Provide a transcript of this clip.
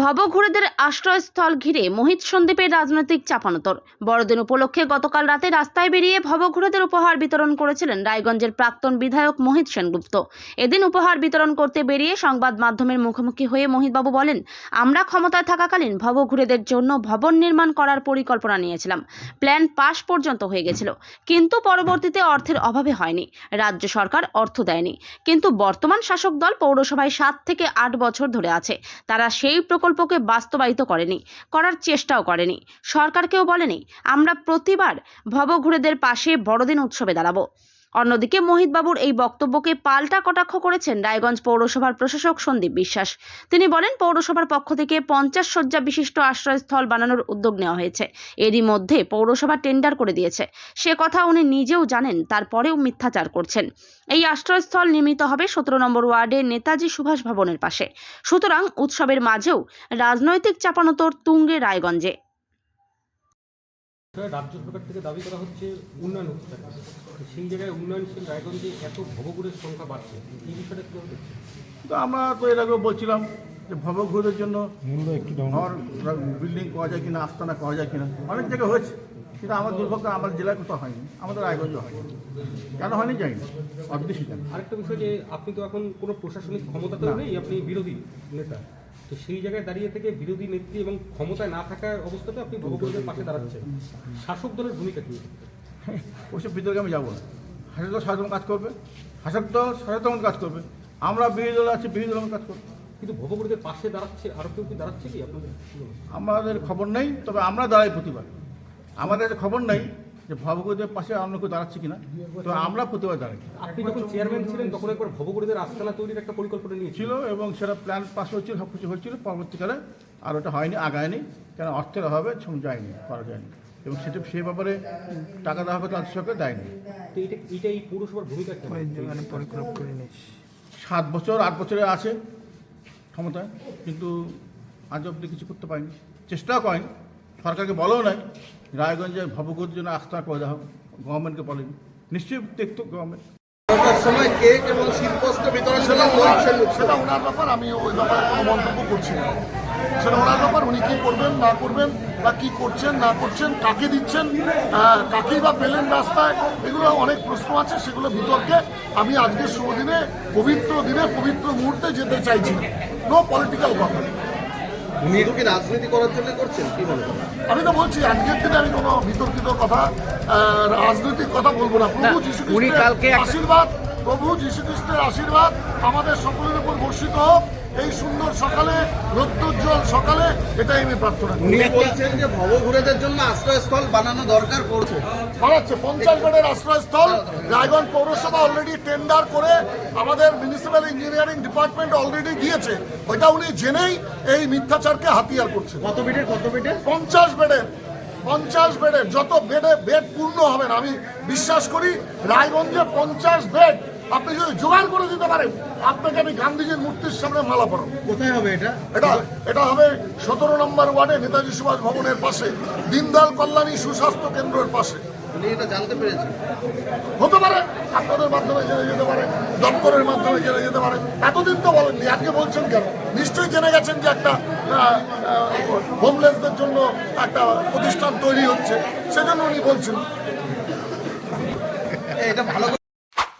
ভবঘুরেদের আশ্রয়স্থল ঘিরে মোহিত সন্দীপের রাজনৈতিক চাপানোতর। বড়দিন উপলক্ষে গতকাল রাতে রাস্তায় বেরিয়ে ভবঘুরেদের উপহার বিতরণ করেছিলেন রায়গঞ্জের প্রাক্তন বিধায়ক মোহিত সেনগুপ্ত। এদিন উপহার বিতরণ করতে বেরিয়ে সংবাদ মাধ্যমের মুখোমুখি হয়ে মোহিতবাবু বলেন, আমরা ক্ষমতায় থাকাকালীন ভবঘুরেদের জন্য ভবন নির্মাণ করার পরিকল্পনা নিয়েছিলাম। প্ল্যান পাশ পর্যন্ত হয়ে গেছিল। কিন্তু পরবর্তীতে অর্থের অভাবে হয়নি। রাজ্য সরকার অর্থ দেয়নি। কিন্তু বর্তমান শাসক দল পৌরসভায় সাত থেকে আট বছর ধরে আছে। তারা সেই প্রকল্পকে বাস্তবায়িত করেনি, করার চেষ্টাও করেনি। সরকারকেও বলেনি, আমরা প্রতিবার ভবঘুরেদের পাশে বড়দিন উৎসবে দাঁড়াবো। অন্যদিকে মোহিতবাবুর এই বক্তব্যকে পাল্টা কটাক্ষ করেছেন রায়গঞ্জ পৌরসভার প্রশাসক সন্দীপ বিশ্বাস। তিনি বলেন, পৌরসভার পক্ষ থেকে পঞ্চাশ শয্যা বিশিষ্ট আশ্রয়স্থল বানানোর উদ্যোগ নেওয়া হয়েছে। এরই মধ্যে পৌরসভা টেন্ডার করে দিয়েছে। সে কথা উনি নিজেও জানেন, তারপরেও মিথ্যাচার করছেন। এই আশ্রয়স্থল নির্মিত হবে সতেরো নম্বর ওয়ার্ডে নেতাজি সুভাষ ভবনের পাশে। সুতরাং উৎসবের মাঝেও রাজনৈতিক চাপানোতর তুঙ্গে রায়গঞ্জে। রাজ্য সরকার থেকে দাবি করা হচ্ছে উন্নয়ন হচ্ছে সেই জায়গায় উন্নয়নশীল রায়গঞ্জে এত ভবঘুরের সংখ্যা বাড়ছে এই বিষয়টা কীভাবে তো আমরা তো এর আগেও বলছিলাম যে ভবঘুরের জন্য ঘর বিল্ডিং করা যায় কিনা আস্তানা করা যায় কিনা অনেক জায়গায় হয়েছে। কিন্তু আমার দুর্ভাগ্য আমার জেলায় কোথাও হয়নি আমাদের রায়গঞ্জ হয়নি। কেন হয়নি জানি না জানি আরেকটা বিষয় যে আপনি তো এখন কোনো প্রশাসনিক ক্ষমতাতেও নেই আপনি বিরোধী নেতা। তো সেই জায়গায় দাঁড়িয়ে থেকে বিরোধী নেত্রী এবং ক্ষমতায় না থাকার অবস্থাতে আপনি ভবঘুরের পাশে দাঁড়াচ্ছেন। শাসক দলের ভূমিকা কী? ওইসব বিতর্কে আমি যাব না। হাসক দল সাধারণ কাজ করবে। হাসক দল সাধারণ কাজ করবে। আমরা বিরোধী দল আছি বিরোধী দল কাজ করবে। কিন্তু ভবঘুরেদের পাশে দাঁড়াচ্ছে আরও কেউ কি দাঁড়াচ্ছে কি আপনাদের? আমাদের খবর নেই তবে আমরা দাঁড়াই প্রতিবার আমাদের খবর নেই যে ভবঘুরের পাশে অন্য কেউ দাঁড়াচ্ছে কিনা তো আমরা প্রতিবার দাঁড়াই আপনি যখন চেয়ারম্যান ছিলেন তখন একবার ভবঘুরেদের আস্তানা তৈরির একটা পরিকল্পনা নিয়েছিল এবং সেটা প্ল্যান পাস হয়েছিল সব কিছু হয়েছিল। পরবর্তীকালে আর ওটা হয়নি আগায়নি। কেন অর্থের অভাবে যায়নি করা যায়নি। এবং সেটা সে ব্যাপারে টাকা দেওয়া হবে রাজ্য সরকার দেয়নি। তো এটা এটা এই পৌরসভার ভূমিকা কেমন সাত বছর আট বছরে আছে ক্ষমতায় কিন্তু আজ অব্দি কিছু করতে পারেনি। চেষ্টাও করেনি। সরকারকে বলেও নাই রায়গঞ্জে ভবগতির জন্য আস্থা করে দেওয়া গভর্নমেন্টকে বলেনি। নিশ্চয়ই দেখতো গভর্নমেন্ট করার সময় কেক এবং শীতবস্ত্র বিতরণ সেটা ওনার ব্যাপার আমি ওই ব্যাপারে কোনো মন্তব্য করছি না। সেটা ওনার ব্যাপার উনি কী করবেন না করবেন বা কী করছেন না করছেন কাকে দিচ্ছেন কাকেই বা পেলেন রাস্তায় এগুলো অনেক প্রশ্ন আছে সেগুলো বিতর্কে আমি আজকের শুভ দিনে পবিত্র দিনে পবিত্র মুহূর্তে যেতে চাইছি নো। পলিটিক্যাল কথা। উনি কি রাজনীতি করার জন্য করছেন? কি মনে আমি তো বলছি আজকের দিনে আমি কোনো বিতর্কিত কথা আহ, রাজনৈতিক কথা বলব না। প্রভু যীশু খ্রিস্টের আশীর্বাদ প্রভু যীশু খ্রিস্টের আশীর্বাদ আমাদের সকলের উপর বর্ষিত হোক। এই সুন্দর সকালে রৌদ্রোজ্জ্বল সকালে এটাই আমি প্রার্থনা উনি বলছেন যে ভবঘুরেদের জন্য আশ্রয়স্থল বানানো দরকার পড়ছে। বানাচ্ছে। পঞ্চাশ বেডের আশ্রয়স্থল রায়গঞ্জ পৌরসভা অলরেডি টেন্ডার করে আমাদের মিউনিসিপ্যাল ইঞ্জিনিয়ারিং ডিপার্টমেন্ট অলরেডি দিয়েছে। ওইটা উনি জেনেই এই মিথ্যাচারকে হাতিয়ার করছেন। কত বেডের কত বেডের? পঞ্চাশ বেডের পঞ্চাশ বেডের যত বেডে বেড পূর্ণ হবে না আমি বিশ্বাস করি রায়গঞ্জে পঞ্চাশ বেড আপনি যদি জোগাড় করে দিতে পারেন আপনাকে আমি গান্ধীজির মূর্তির সামনে মালা পড়াবো কোথায় হবে এটা? এটা এটা হবে সতেরো নম্বর ওয়ার্ডে নেতাজি সুভাষ ভবনের পাশে দীনদয়াল কল্যাণী সুস্বাস্থ্য কেন্দ্রের পাশে। এটা জানতে পেরেছেন। হতে পারে আপনাদের মাধ্যমে জেনে যেতে পারে দপ্তরের মাধ্যমে জেনে যেতে পারে। এতদিন তো বলেননি আজকে বলছেন কেন? নিশ্চয়ই জেনে গেছেন যে একটা হোমলেসদের জন্য একটা প্রতিষ্ঠান তৈরি হচ্ছে সেজন্য উনি বলছেন। এটা ভালো